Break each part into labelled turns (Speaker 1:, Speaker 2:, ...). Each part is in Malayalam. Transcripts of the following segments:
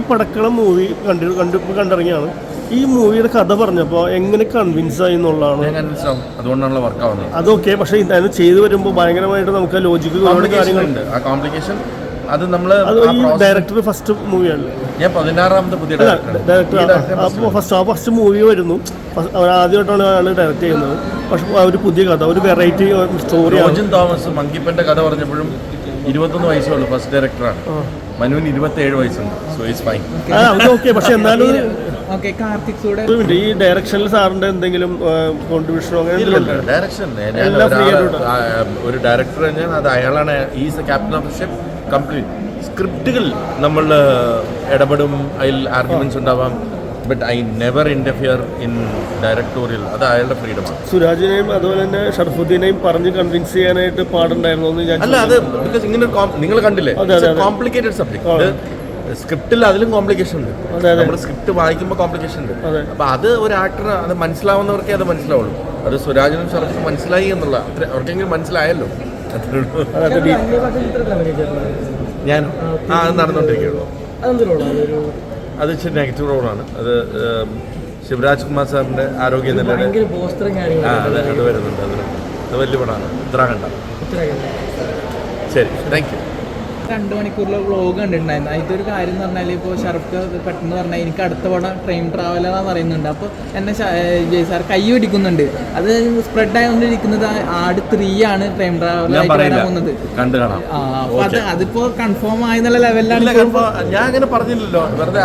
Speaker 1: ഈ പടക്കളം മൂവി കണ്ടു കണ്ടു കണ്ടിറങ്ങിയാണ്. ഈ മൂവിയുടെ കഥ പറഞ്ഞപ്പോൾ എങ്ങനെ കൺവിൻസ് ആയി എന്നുള്ളതാണ്.
Speaker 2: അതുകൊണ്ടാണല്ലോ വർക്ക് ആവുന്നത്.
Speaker 1: അതൊക്കെ പക്ഷേ ഇത് ചെയ്തു വരുമ്പോൾ ഭയങ്കരമായിട്ട് നമുക്ക് ലോജിക്ക് ഒരുപാട് കാര്യങ്ങളുണ്ട്
Speaker 2: ആ കോംപ്ലിക്കേഷൻ അത് നമ്മൾ
Speaker 1: അത് ഡയറക്ടർ ഫസ്റ്റ് മൂവിയാണ്
Speaker 2: ഞാൻ പതിനാറാമത്തെ പുതിയ
Speaker 1: ഡയറക്ടർ ഫസ്റ്റ് ആ ഫസ്റ്റ് മൂവി വരുന്നു. ആദ്യമായിട്ടാണ് അയാൾ ഡയറക്റ്റ് ചെയ്യുന്നത്. പക്ഷെ ഒരു പുതിയ കഥ ഒരു വെറൈറ്റി
Speaker 2: സ്റ്റോറി തോമസ് മങ്കിപ്പന്റെ കഥ പറഞ്ഞപ്പോഴും ഇരുപത്തൊന്ന് വയസ്സേ ഉള്ളൂ ഫസ്റ്റ് ഡയറക്ടറാണ് മനുവിന് ഇരുപത്തേഴ് വയസ്സുണ്ട്. സോ ഇറ്റ്സ് ഫൈൻ
Speaker 1: ഓക്കെ പക്ഷെ എന്നാലും
Speaker 3: ഓക്കെ
Speaker 1: ഒരു minute, ഈ ഡയറക്ഷനിൽ സാറിന്റെ എന്തെങ്കിലും കോൺട്രിബ്യൂഷനോ
Speaker 2: ഡയറക്ഷൻ ഒരു ഡയറക്ടർ തന്നെയാണ്. അത് അയാളാണ്. Is captain of ship complete സ്ക്രിപ്റ്റുകൾ നമ്മൾ ഇടപെടും. അതിൽ ആർഗ്യുമെന്റ്സ് ഉണ്ടാവാം. But I never interfere in directorial അത് അയാളുടെ ഫ്രീഡമാണ്
Speaker 1: സുരാജിനെയും അതുപോലെ തന്നെ ഷർഫുദ്ദീനെയും പറഞ്ഞ് കൺവിൻസ് ചെയ്യാനായിട്ട് പാടുണ്ടായിരുന്നു ഞാൻ
Speaker 2: അല്ല അത് ബിക്കോസ് ഇങ്ങനെ നിങ്ങൾ കണ്ടില്ലേ. കോംപ്ലിക്കേറ്റഡ് സബ്ജക്ട് സ്ക്രിപ്റ്റിൽ അതിലും കോംപ്ലിക്കേഷൻ ഉണ്ട്. നമ്മൾ സ്ക്രിപ്റ്റ് വായിക്കുമ്പോൾ കോംപ്ലിക്കേഷൻ ഉണ്ട്. അപ്പൊ അത് ഒരു ആക്ടർ അത് മനസ്സിലാവുന്നവർക്കേ അത് മനസ്സിലാവുള്ളൂ അത് സുരാജിനും ഷർഫും മനസ്സിലായി എന്നുള്ള അത്ര അവർക്കെങ്കിലും മനസ്സിലായല്ലോ ഞാൻ ആ അത് നടന്നുകൊണ്ടിരിക്കുകയുള്ളൂ അത് ഇച്ചിരി നെഗറ്റീവ് റോളാണ് അത് ശിവരാജ് കുമാർ സാറിന്റെ ആരോഗ്യ
Speaker 3: നില
Speaker 2: ആ അത് അത് വരുന്നുണ്ട് അത് വലിയ പടമാണ്. ഉത്തരാഖണ്ഡ ശരി താങ്ക് യു
Speaker 3: രണ്ട് മണിക്കൂറിലെ വ്ളോഗ് കണ്ടിട്ടുണ്ടായിരുന്നു. അതിന്റെ ഒരു കാര്യം എന്ന് പറഞ്ഞാൽ ഇപ്പോൾ ഷർഫ് പെട്ടെന്ന് പറഞ്ഞാൽ എനിക്ക് അടുത്ത പടം ട്രെയിൻ ട്രാവലറാന്ന് പറയുന്നുണ്ട്. അപ്പോൾ എന്നെ ജയ് സാർ കൈ പിടിക്കുന്നുണ്ട്. അത് സ്പ്രെഡ് ആയതുകൊണ്ടിരിക്കുന്നത് ആട് ത്രീ ആണ് ട്രെയിൻ
Speaker 2: ട്രാവൽ
Speaker 3: ട്രാവലറായിട്ട് വരാൻ പോകുന്നത്. ആ അപ്പോൾ അത് അതിപ്പോൾ കൺഫേം ആയെന്നുള്ള ലെവലിലാണ്
Speaker 2: ഞാൻ അങ്ങനെ പറഞ്ഞില്ലല്ലോ. വെറുതെ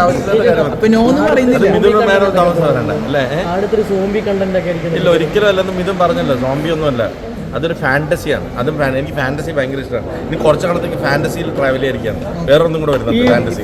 Speaker 3: നോന്ന്
Speaker 2: അത്
Speaker 3: പറയുന്നില്ല. ആടത്തൊരു സോംബി കണ്ടന്റ് ഒക്കെ
Speaker 2: ഇല്ല ഒരിക്കലും അല്ലെന്ന് മിഥുൻ പറഞ്ഞല്ലോ. സോംബി ഒന്നും അല്ല അതൊരു ഫാന്റസിയാണ്. അതും എനിക്ക് ഫാന്റസി ഭയങ്കര ഇഷ്ടമാണ്. ഇനി കുറച്ച് കാലത്തേക്ക് ഫാന്റസിയിൽ ട്രാവൽ ചെയ്യാൻ വേറെ ഒന്നും കൂടെ വരുന്നുണ്ട് ഫാന്റസി.